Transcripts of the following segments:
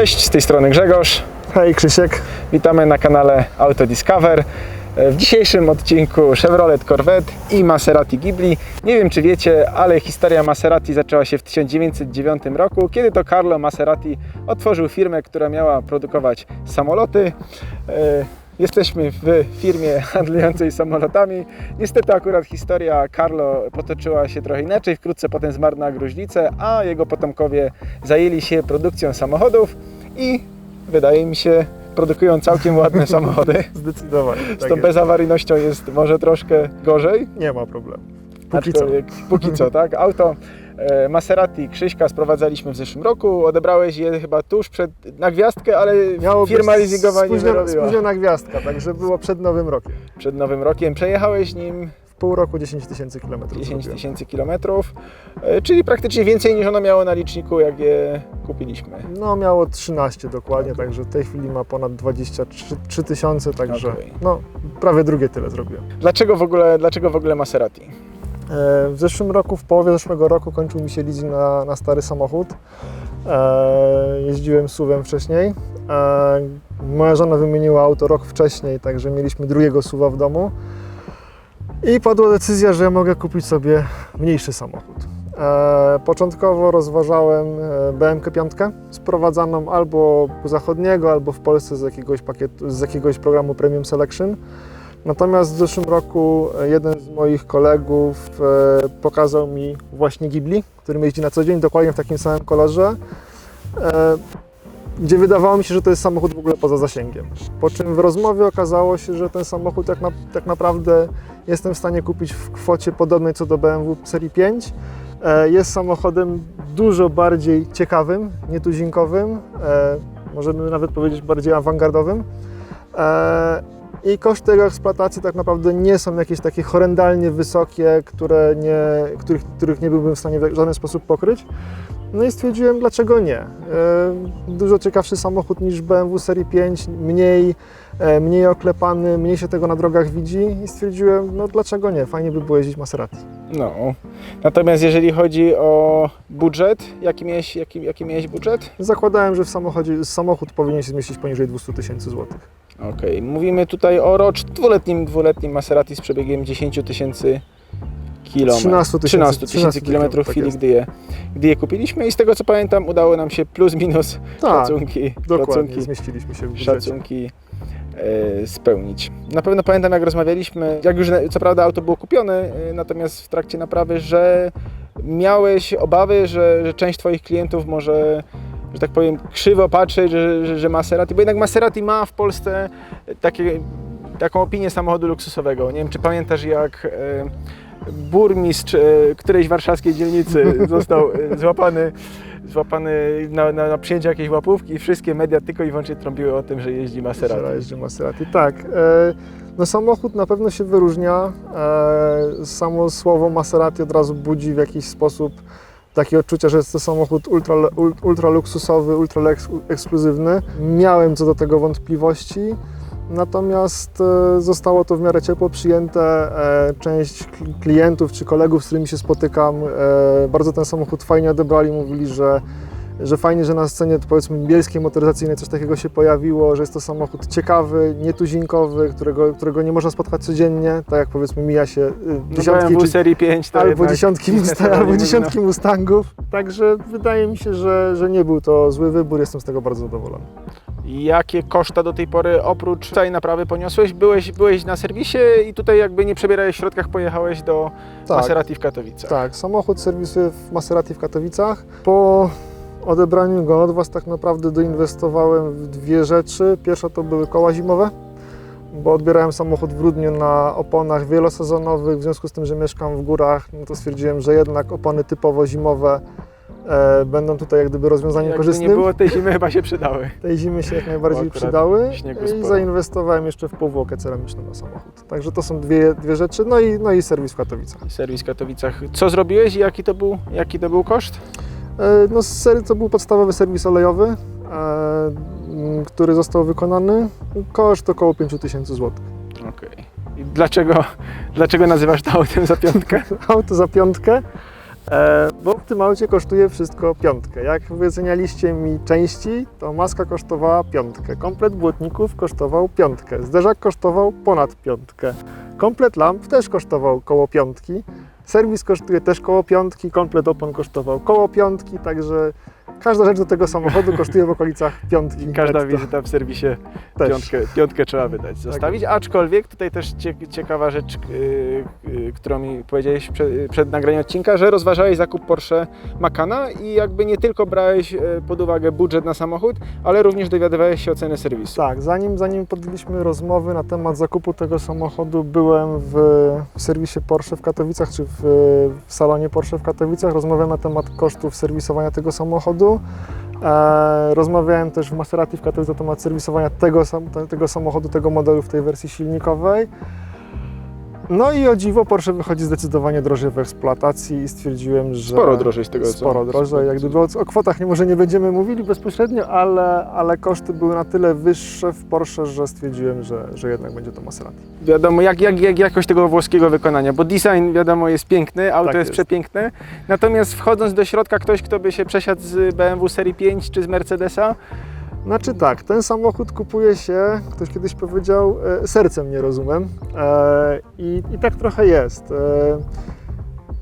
Cześć, z tej strony Grzegorz. Hej Krzysiek. Witamy na kanale Auto Discover. W dzisiejszym odcinku Chevrolet Corvette i Maserati Ghibli. Nie wiem czy wiecie, ale historia Maserati zaczęła się w 1909 roku, kiedy to Carlo Maserati otworzył firmę, która miała produkować samoloty. Jesteśmy w firmie handlującej samolotami. Niestety akurat historia Carlo potoczyła się trochę inaczej. Wkrótce potem zmarł na gruźlicę, a jego potomkowie zajęli się produkcją samochodów i wydaje mi się produkują całkiem ładne samochody. Zdecydowanie. Z tak tą jest. bezawaryjnością jest może troszkę gorzej. Nie ma problemu. Póki co. Aczkolwiek- Póki co, tak? Auto Maserati Krzyśka sprowadzaliśmy w zeszłym roku. Odebrałeś je chyba tuż przed, na gwiazdkę, ale Miało firma leasingowa nie wyrobiła. spóźniona gwiazdka, także było przed Nowym Rokiem. Przed Nowym Rokiem przejechałeś nim W pół roku 10 tysięcy kilometrów 10 zrobiłem. tysięcy kilometrów, e, czyli praktycznie więcej niż ono miało na liczniku, jak je kupiliśmy. No miało 13 dokładnie, także w tej chwili ma ponad 23 tysiące, także Okej. no prawie drugie tyle zrobiłem. Dlaczego w ogóle, dlaczego w ogóle Maserati? E, W zeszłym roku, w połowie zeszłego roku kończył mi się leasing na, na stary samochód. E, jeździłem SUV-em wcześniej. E, moja żona wymieniła auto rok wcześniej, także mieliśmy drugiego SUV-a w domu. I padła decyzja, że mogę kupić sobie mniejszy samochód. Początkowo rozważałem BMK 5 sprowadzaną albo zachodniego, albo w Polsce z jakiegoś, pakietu, z jakiegoś programu Premium Selection. Natomiast w zeszłym roku e, jeden z moich kolegów e, pokazał mi właśnie Ghibli, którym jeździ na co dzień, dokładnie w takim samym kolorze, e, gdzie wydawało mi się, że to jest samochód w ogóle poza zasięgiem. Po czym w rozmowie okazało się, że ten samochód tak, na, tak naprawdę jestem w stanie kupić w kwocie podobnej co do BMW serii 5. E, Jest samochodem dużo bardziej ciekawym, nietuzinkowym, możemy nawet powiedzieć bardziej awangardowym. I koszty jego eksploatacji tak naprawdę nie są jakieś takie horrendalnie wysokie, które nie, których, których nie byłbym w stanie w żaden sposób pokryć. No i stwierdziłem, dlaczego nie. E, Dużo ciekawszy samochód niż BMW serii 5, mniej, e, mniej oklepany, mniej się tego na drogach widzi i stwierdziłem, no dlaczego nie, fajnie by było jeździć Maserati. No. Natomiast jeżeli chodzi o budżet, jaki miałeś, jaki, jaki miałeś budżet? Zakładałem, że w samochodzie, samochód powinien się zmieścić poniżej 200 tysięcy złotych. Okej, mówimy tutaj o rocz dwuletnim, dwuletnim Maserati z przebiegiem 10 tysięcy kilometrów. 13 tysięcy 13 tysięcy kilometrów w tak chwili, jest. gdy je, gdy je kupiliśmy i z tego co pamiętam udało nam się plus minus Tak, szacunki, dokładnie, szacunki, zmieściliśmy się w budżecie. szacunki e, spełnić. Na pewno pamiętam jak rozmawialiśmy, jak już co prawda auto było kupione, e, natomiast w trakcie naprawy, że miałeś obawy, że, że część Twoich klientów może że tak powiem, krzywo patrzeć, że, że, że Maserati, bo jednak Maserati ma w Polsce takie, taką opinię samochodu luksusowego. Nie wiem, czy pamiętasz, jak e, burmistrz e, którejś warszawskiej dzielnicy został e, złapany, złapany na, na, na przyjęciu jakiejś łapówki i wszystkie media tylko i wyłącznie trąbiły o tym, że jeździ Maserati. Że jeździ Maserati. Tak. E, no samochód na pewno się wyróżnia. E, samo słowo Maserati od razu budzi w jakiś sposób takie odczucie, że jest to samochód ultra, ul- ultra luksusowy, ultra eks- ekskluzywny. Miałem co do tego wątpliwości. Natomiast e, zostało to w miarę ciepło przyjęte. E, część kl- klientów czy kolegów, z którymi się spotykam, e, bardzo ten samochód fajnie odebrali. Mówili, że że fajnie, że na scenie powiedzmy bielskiej motoryzacyjnej coś takiego się pojawiło, że jest to samochód ciekawy, nietuzinkowy, którego, którego nie można spotkać codziennie, tak jak powiedzmy mija się y, No dziesiątki, BMW czy, serii 5 to albo, jednak dziesiątki Musta- albo dziesiątki Mustangów, także wydaje mi się, że, że nie był to zły wybór, jestem z tego bardzo zadowolony. Jakie koszta do tej pory oprócz całej naprawy poniosłeś? Byłeś, byłeś na serwisie i tutaj jakby nie przebierałeś w środkach, pojechałeś do Tak, Maserati w Katowicach. tak, samochód serwisuje w Maserati w Katowicach. Po odebraniu go od Was tak naprawdę doinwestowałem w dwie rzeczy. Pierwsza to były koła zimowe, bo odbierałem samochód w grudniu na oponach wielosezonowych, w związku z tym, że mieszkam w górach, no to stwierdziłem, że jednak opony typowo zimowe e, będą tutaj jak gdyby rozwiązaniem Jakby korzystnym. nie było tej zimy chyba się przydały. Tej zimy się jak najbardziej Akurat przydały śniegu i sporo. zainwestowałem jeszcze w powłokę ceramiczną na samochód. Także to są dwie, dwie rzeczy, no i, no i serwis w Katowicach. Serwis w Katowicach. Co zrobiłeś i jaki to był, jaki to był koszt? E, No to był podstawowy serwis olejowy, e, m, który został wykonany. Koszt około 5000 zł. Okej. I dlaczego, dlaczego nazywasz to autem za piątkę? Auto za piątkę, e, bo tym aucie kosztuje wszystko piątkę. Jak wycenialiście mi części, to maska kosztowała piątkę. Komplet błotników kosztował piątkę. Zderzak kosztował ponad piątkę. Komplet lamp też kosztował koło piątki. Serwis kosztuje też koło piątki, komplet opon kosztował koło piątki, także każda rzecz do tego samochodu kosztuje w okolicach piątki. Każda netto. wizyta w serwisie Też. piątkę, piątkę trzeba wydać, zostawić. Aczkolwiek tutaj też cie, ciekawa rzecz, yy, którą mi powiedziałeś przed, przed nagraniem odcinka, że rozważałeś zakup Porsche Macana i jakby nie tylko brałeś yy, pod uwagę budżet na samochód, ale również dowiadywałeś się o ceny serwisu. Tak, zanim, zanim podjęliśmy rozmowy na temat zakupu tego samochodu, byłem w, w serwisie Porsche w Katowicach, czy w, w salonie Porsche w Katowicach. Rozmawiałem na temat kosztów serwisowania tego samochodu. E, rozmawiałem też w Maserati w Katowicach na temat serwisowania tego, tego samochodu, tego modelu w tej wersji silnikowej. No i o dziwo Porsche wychodzi zdecydowanie drożej w eksploatacji i stwierdziłem, że... Sporo drożej z tego, co- Sporo drożej. Jak gdyby o, o kwotach nie, może nie będziemy mówili bezpośrednio, ale, ale koszty były na tyle wyższe w Porsche, że stwierdziłem, że, że jednak będzie to Maserati. Wiadomo, jak, jak, jak jakość tego włoskiego wykonania, bo design wiadomo jest piękny, auto Tak jest, jest. przepiękne, natomiast wchodząc do środka ktoś, kto by się przesiadł z BMW serii 5 czy z Mercedesa, Znaczy tak, ten samochód kupuje się, ktoś kiedyś powiedział, e, sercem nie rozumiem. E, i, I tak trochę jest. E,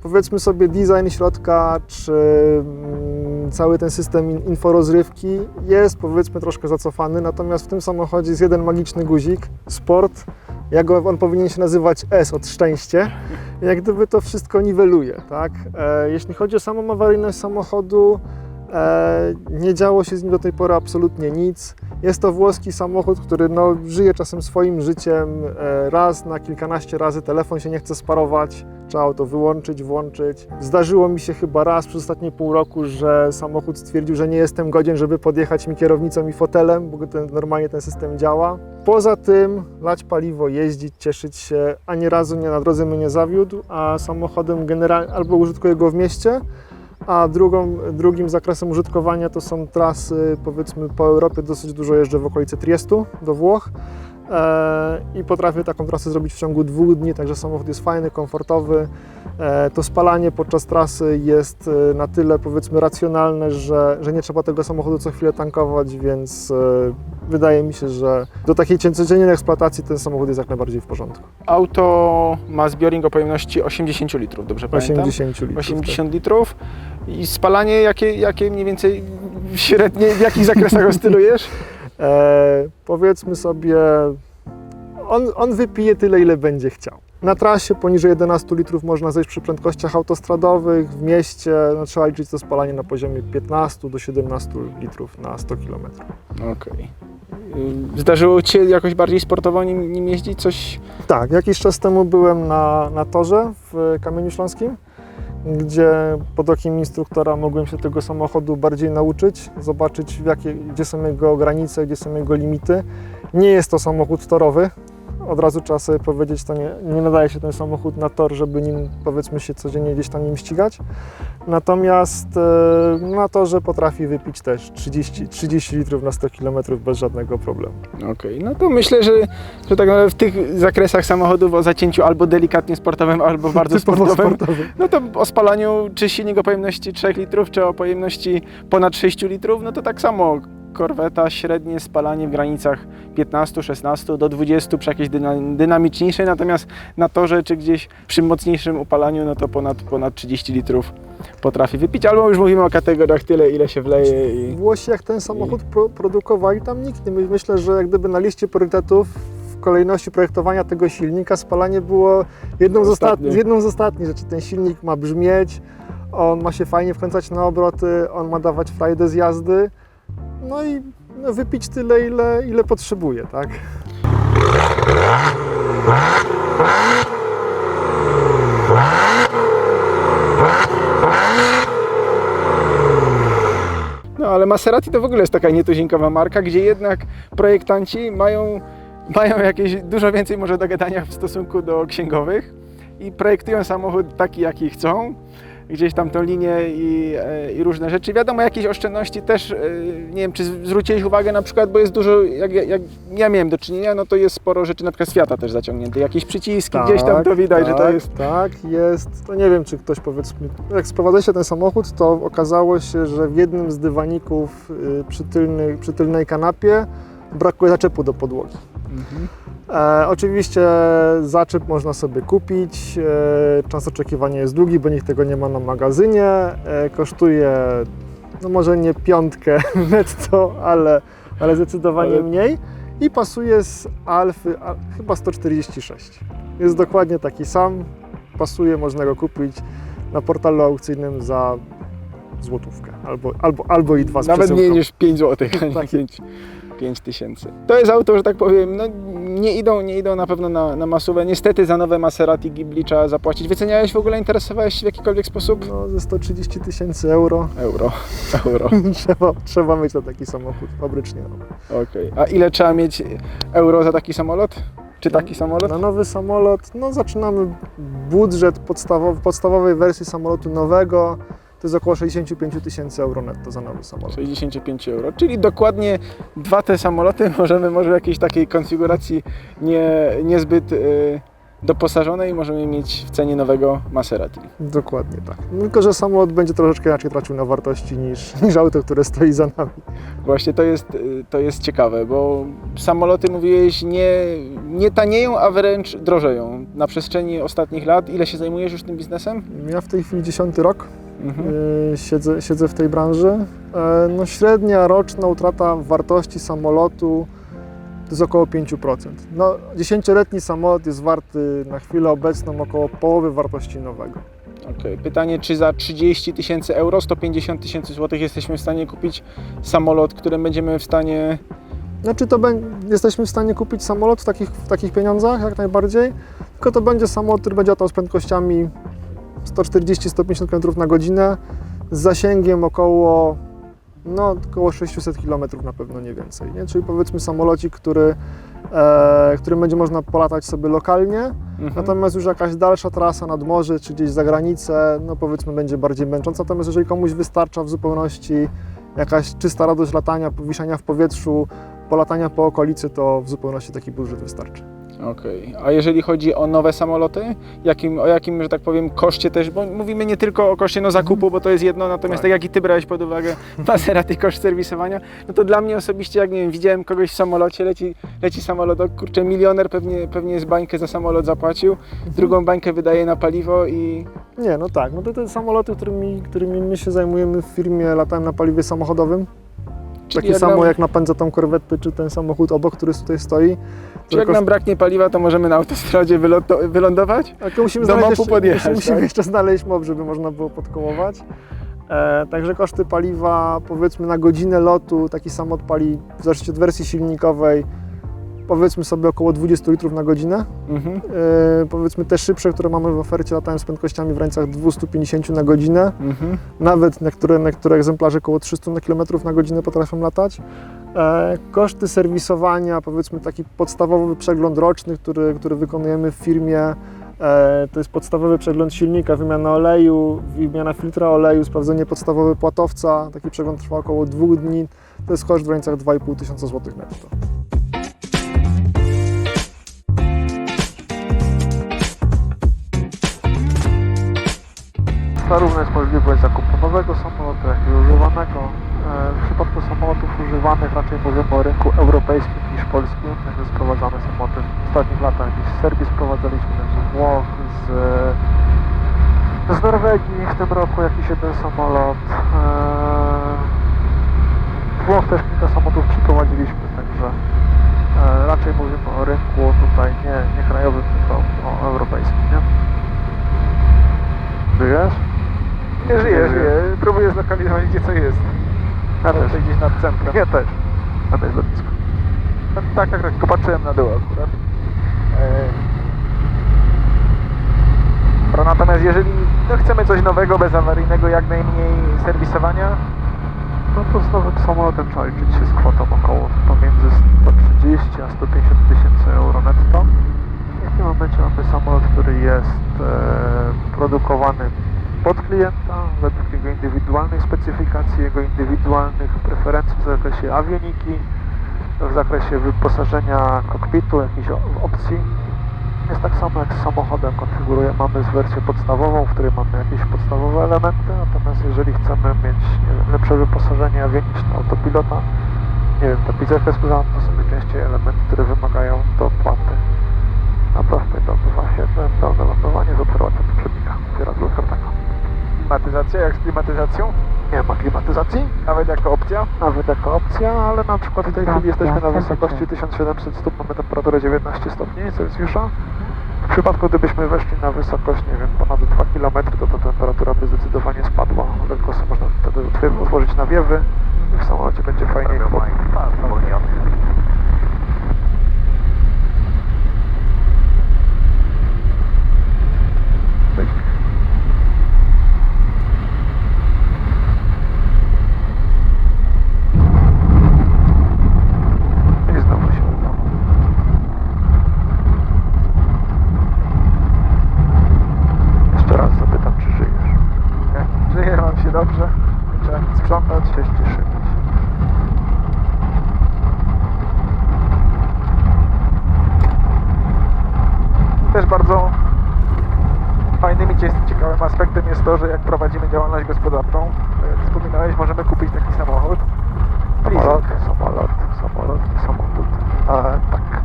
powiedzmy sobie design środka, czy mm, cały ten system in- inforozrywki jest powiedzmy troszkę zacofany, natomiast w tym samochodzie jest jeden magiczny guzik, sport, jak on powinien się nazywać S od szczęście, jak gdyby to wszystko niweluje, tak? E, jeśli chodzi o samą awaryjność samochodu, nie działo się z nim do tej pory absolutnie nic. Jest to włoski samochód, który no, żyje czasem swoim życiem. E, raz na kilkanaście razy telefon się nie chce sparować, trzeba auto wyłączyć, włączyć. Zdarzyło mi się chyba raz przez ostatnie pół roku, że samochód stwierdził, że nie jestem godzien, żeby podjechać mi kierownicą i fotelem, bo ten, normalnie ten system działa. Poza tym lać paliwo, jeździć, cieszyć się, ani razu nie na drodze mnie nie zawiódł, a samochodem generalnie albo użytkuję go w mieście, a drugą, drugim zakresem użytkowania to są trasy, powiedzmy po Europie dosyć dużo jeżdżę w okolicy Triestu do Włoch e, i potrafię taką trasę zrobić w ciągu dwóch dni, także samochód jest fajny, komfortowy. E, to spalanie podczas trasy jest e, na tyle powiedzmy racjonalne, że, że nie trzeba tego samochodu co chwilę tankować, więc wydaje mi się, że do takiej codziennej eksploatacji ten samochód jest jak najbardziej w porządku. auto ma zbiornik o pojemności 80 litrów, dobrze pamiętam? 80 litrów. 80 litrów i spalanie jakie, jakie mniej więcej średnie, w jakich zakresach oscylujesz? E, powiedzmy sobie, on, on wypije tyle, ile będzie chciał. Na trasie poniżej 11 litrów można zejść przy prędkościach autostradowych, w mieście no, trzeba liczyć to spalanie na poziomie 15 do 17 litrów na 100 km. Okej. Y, Zdarzyło Ci się jakoś bardziej sportowo nim, nim jeździć? Coś? Tak, jakiś czas temu byłem na, na torze w Kamieniu Śląskim, gdzie pod okiem instruktora mogłem się tego samochodu bardziej nauczyć, zobaczyć jakie, gdzie są jego granice, gdzie są jego limity. Nie jest to samochód torowy, od razu trzeba sobie powiedzieć, to nie, nie nadaje się ten samochód na tor, żeby nim powiedzmy się codziennie gdzieś tam nim ścigać. Natomiast e, na torze potrafi wypić też 30, 30 litrów na 100 km bez żadnego problemu. Okej, no to myślę, że, że tak naprawdę w tych zakresach samochodów o zacięciu albo delikatnie sportowym, albo bardzo sportowym, sportowy. no to o spalaniu czy silnik o pojemności 3 litrów, czy o pojemności ponad 6 litrów, no to tak samo korweta, średnie spalanie w granicach 15-16 do 20 przy jakiejś dyna- dynamiczniejszej, natomiast na torze czy gdzieś przy mocniejszym upalaniu, no to ponad, ponad 30 litrów potrafi wypić, albo już mówimy o kategoriach tyle, ile się wleje i... Włosi jak ten samochód pro, produkowali, tam nikt nie. My- Myślę, że jak gdyby na liście priorytetów w kolejności projektowania tego silnika spalanie było jedną z, ostat... Ostatnie. jedną z ostatnich rzeczy. Ten silnik ma brzmieć, on ma się fajnie wkręcać na obroty, on ma dawać frajdę z jazdy, no i no, wypić tyle, ile, ile potrzebuje, tak? No ale Maserati to w ogóle jest taka nietuzinkowa marka, gdzie jednak projektanci mają, mają jakieś dużo więcej może do gadania w stosunku do księgowych i projektują samochód taki, jaki chcą. Gdzieś tam tą linię i, e, i różne rzeczy. Wiadomo, jakieś oszczędności też, e, nie wiem, czy zwróciłeś uwagę na przykład, bo jest dużo, jak, jak- ja miałem do czynienia, no to jest sporo rzeczy, na przykład świata też zaciągnięte, jakieś przyciski, gdzieś tam to widać, że to tak, jest... Tak, jest. To nie wiem, czy ktoś powiedzmy. Jak sprowadzaliście ten samochód, to okazało się, że w jednym z dywaników y, przy, tylnej, przy tylnej kanapie brakuje zaczepu do podłogi. Mhm. E, oczywiście zaczep można sobie kupić. E, czas oczekiwania jest długi, bo nikt tego nie ma na magazynie. E, kosztuje, no może nie piątkę netto, ale, ale zdecydowanie Ale- mniej. I pasuje z Alfy a, chyba 146. Jest dokładnie taki sam. Pasuje, można go kupić na portalu aukcyjnym za złotówkę albo, albo, albo i dwa z Nawet mniej niż 5 zł, a nie Tak. 5, 5 tysięcy. To jest auto, że tak powiem, no nie idą, nie idą na pewno na, na masówę. Niestety za nowe Maserati Ghibli trzeba zapłacić. Wyceniałeś w ogóle, interesowałeś się w jakikolwiek sposób? No, ze 130 tysięcy euro Euro, euro, trzeba, trzeba mieć na taki samochód fabrycznie. okej. A ile trzeba mieć euro za taki samolot? Czy taki samolot? Na nowy samolot, no zaczynamy budżet podstawowy, podstawowej wersji samolotu nowego, to jest około 65 tysięcy euro netto za nowy samolot. 65 euro, czyli dokładnie dwa te samoloty możemy może w jakiejś takiej konfiguracji nie, niezbyt y, doposażonej możemy mieć w cenie nowego Maserati. Dokładnie tak. Tylko, że samolot będzie troszeczkę inaczej tracił na wartości niż, niż auto, które stoi za nami. Właśnie to jest, y, to jest ciekawe, bo samoloty mówiłeś nie, nie tanieją, a wręcz drożeją. Na przestrzeni ostatnich lat, ile się zajmujesz już tym biznesem? Ja w tej chwili 10 rok Mhm. yy, siedzę, siedzę w tej branży. E, No, średnia roczna utrata wartości samolotu to jest około 5%. No, 10-letni samolot jest warty na chwilę obecną około połowy wartości nowego. Okej. Pytanie, czy za 30 tysięcy euro, 150 tysięcy złotych jesteśmy w stanie kupić samolot, którym będziemy w stanie... Znaczy to jesteśmy w stanie kupić samolot w takich, w takich pieniądzach jak najbardziej, tylko to będzie samolot, który będzie latał z prędkościami 140-150 km na godzinę z zasięgiem około no, około 600 km na pewno nie więcej. Nie? Czyli powiedzmy samolocik, który, e, którym będzie można polatać sobie lokalnie, Mhm. natomiast już jakaś dalsza trasa nad morze czy gdzieś za granicę, no powiedzmy będzie bardziej męcząca. Natomiast jeżeli komuś wystarcza w zupełności jakaś czysta radość latania, powiszania w powietrzu, polatania po okolicy, to w zupełności taki budżet wystarczy. Okej. A jeżeli chodzi o nowe samoloty, jakim, o jakim, że tak powiem, koszcie też, bo mówimy nie tylko o koszcie no, zakupu, bo to jest jedno, natomiast tak. Tak. jak i Ty brałeś pod uwagę Maserati koszt serwisowania, no to dla mnie osobiście, jak nie wiem, widziałem kogoś w samolocie, leci, leci samolot, o kurczę, milioner pewnie, pewnie z bańkę za samolot zapłacił, drugą bańkę wydaje na paliwo i Nie, no tak, no to te samoloty, którymi, którymi my się zajmujemy w firmie, latałem na paliwie samochodowym. Czyli Takie jak samo nam, jak napędza tą korwetę, czy ten samochód obok, który tutaj stoi. czy jak Tylko- nam braknie paliwa, to możemy na autostradzie wyloto, wylądować? Tak, musimy do znaleźć mopu jeszcze, podjechać, jeszcze, musimy tak? jeszcze znaleźć mob, żeby można było podkołować. E, także koszty paliwa, powiedzmy na godzinę lotu, taki samolot pali, w zależności od wersji silnikowej, powiedzmy sobie około 20 litrów na godzinę. Mhm. E, powiedzmy te szybsze, które mamy w ofercie, latają z prędkościami w granicach 250 na godzinę. Mhm. Nawet niektóre, niektóre egzemplarze około 300 km na godzinę potrafią latać. E, koszty serwisowania, powiedzmy taki podstawowy przegląd roczny, który, który wykonujemy w firmie, e, to jest podstawowy przegląd silnika, wymiana oleju, wymiana filtra oleju, sprawdzenie podstawowy płatowca. Taki przegląd trwa około dwóch dni. To jest koszt w granicach 2,5 tysiąca złotych netto. Zarówno jest możliwość zakupu nowego samolotu, jak i używanego. E, W przypadku samolotów używanych raczej mówimy o rynku europejskim niż polskim. Także sprowadzane samoloty w ostatnich latach gdzieś z Serbii sprowadzaliśmy, z Włoch, z, z Norwegii w tym roku jakiś jeden samolot. E, Z Włoch też kilka samolotów przyprowadziliśmy, także e, raczej mówimy o rynku tutaj nie, nie krajowym, tylko o europejskim. Nie? Żyjesz? Nie żyję, żyję. Próbuję zlokalizować, gdzie co jest. Ja też. Gdzieś nad centrum. Ja też. A to jest lotnisko. Tak, tak, tak, tylko patrzyłem na dół akurat. E, natomiast jeżeli no, chcemy coś nowego, bezawaryjnego, jak najmniej serwisowania, No to z nowym samolotem trzeba liczyć się z kwotą około pomiędzy 130 a 150 tysięcy euro netto. W tym momencie mamy samolot, który jest e, produkowany pod klienta, według jego indywidualnej specyfikacji, jego indywidualnych preferencji w zakresie awioniki, w zakresie wyposażenia kokpitu, jakichś opcji. Jest tak samo jak z samochodem konfiguruje. Mamy wersję podstawową, w której mamy jakieś podstawowe elementy, natomiast jeżeli chcemy mieć lepsze wyposażenie awioniczne, autopilota, nie wiem, tapicerkę skórzaną, to są najczęściej elementy, które wymagają dopłaty. Naprawmy do się, pełne lądowanie z obserwacja poprzednika. Otwiera drugą kartaka. Klimatyzacja, jak z klimatyzacją? Nie ma klimatyzacji, Nawet jako opcja? nawet jako opcja, ale na przykład w tej chwili jesteśmy na wysokości 1700 stóp, mamy temperaturę 19 stopni Celsjusza. W przypadku gdybyśmy weszli na wysokość, nie wiem, ponad 2 km, to ta temperatura by zdecydowanie spadła. Sobie można wtedy otw- otworzyć nawiewy i w samolocie będzie fajniej. I znowu się udało. Jeszcze raz zapytam, czy żyjesz. Nie, Żyję, mam się dobrze. Cieszymy się. Też bardzo fajnym i cie- ciekawym aspektem jest to, że jak prowadzimy działalność gospodarczą, to jak wspominałeś, możemy kupić taki samochód. Samolot, samolot, samolot, samochód. A, tak.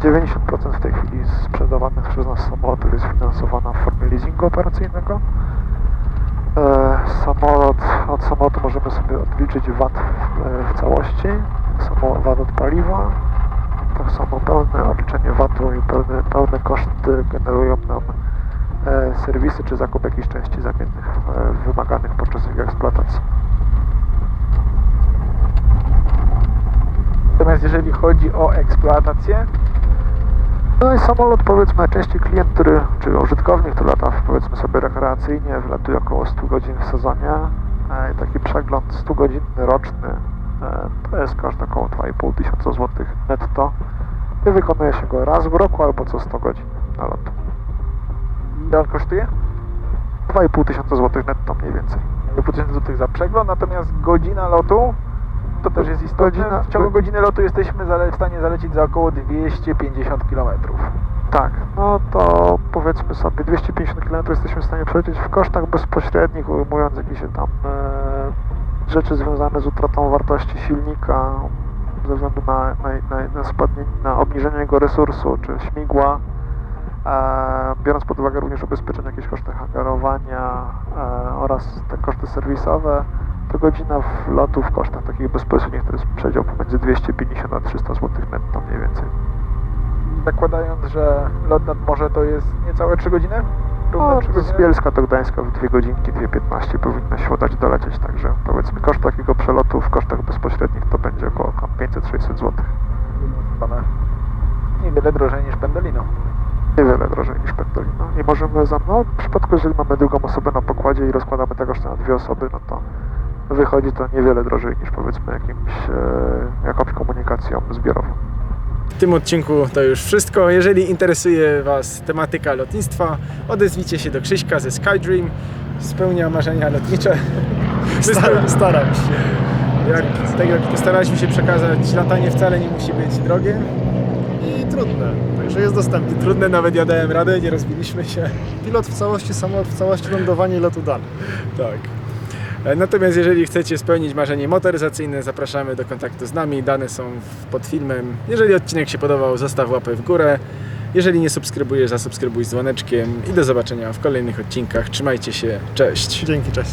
90% w tej chwili sprzedawanych przez nas samolotów jest finansowana w formie leasingu operacyjnego. E, samolot, od samolotu możemy sobie odliczyć VAT w, całości, samo VAT od paliwa. Tak samo pełne odliczenie VAT-u i pełne, pełne koszty generują nam e, serwisy czy zakup jakichś części zamiennych e, wymaganych podczas ich eksploatacji. Natomiast jeżeli chodzi o eksploatację, No i samolot powiedzmy najczęściej klient, który, czy użytkownik, który lata powiedzmy sobie rekreacyjnie, wlatuje około 100 godzin w sezonie. E, i taki przegląd 100 godzinny roczny e, to jest koszt około 2,5 tysiąca złotych netto. I wykonuje się go raz w roku albo co 100 godzin na lot. ile on kosztuje? 2,5 tysiąca złotych netto mniej więcej. 2000 zł za przegląd, natomiast godzina lotu to też jest istotne. Godzina- w ciągu godziny lotu jesteśmy w stanie zalecić za około 250 km. Tak, no to powiedzmy sobie 250 km jesteśmy w stanie przeliczyć w kosztach bezpośrednich, ujmując jakieś tam e, rzeczy związane z utratą wartości silnika ze względu na, na, na, na, spadnie, na obniżenie jego resursu, czy śmigła, e, biorąc pod uwagę również ubezpieczenie, jakieś koszty hakerowania e, oraz te koszty serwisowe, to godzina w lotu w kosztach takich bezpośrednich to jest przedział pomiędzy 250 a 300 zł netto mniej więcej. Zakładając, że lot nad morze to jest niecałe 3 godziny? No, 3 z? Bielska do Gdańska w 2 godzinki, 2.15 powinno się udać dolecieć, także powiedzmy koszt takiego przelotu w kosztach bezpośrednich to będzie około tam 500-600 zł. Niewiele drożej niż Pendolino. Niewiele drożej niż Pendolino. I możemy, za, no w przypadku, jeżeli mamy drugą osobę na pokładzie i rozkładamy te koszty na dwie osoby, no to wychodzi to niewiele drożej niż powiedzmy jakimś, e, jakąś komunikacją zbiorową. W tym odcinku to już wszystko. Jeżeli interesuje Was tematyka lotnictwa, odezwijcie się do Krzyśka ze Skydream. Spełnia marzenia lotnicze. Staram, staram się. Jak, tak jak postaraliśmy się przekazać, latanie wcale nie musi być drogie. I trudne, także jest dostępny. Trudne, nawet ja dałem radę, nie rozbiliśmy się. Pilot w całości, samolot w całości, lądowanie i lotu dany. Tak. E, Natomiast jeżeli chcecie spełnić marzenie motoryzacyjne, zapraszamy do kontaktu z nami. Dane są pod filmem. Jeżeli odcinek się podobał, zostaw łapę w górę. Jeżeli nie subskrybujesz, zasubskrybuj z dzwoneczkiem i do zobaczenia w kolejnych odcinkach. Trzymajcie się, cześć! Dzięki, cześć.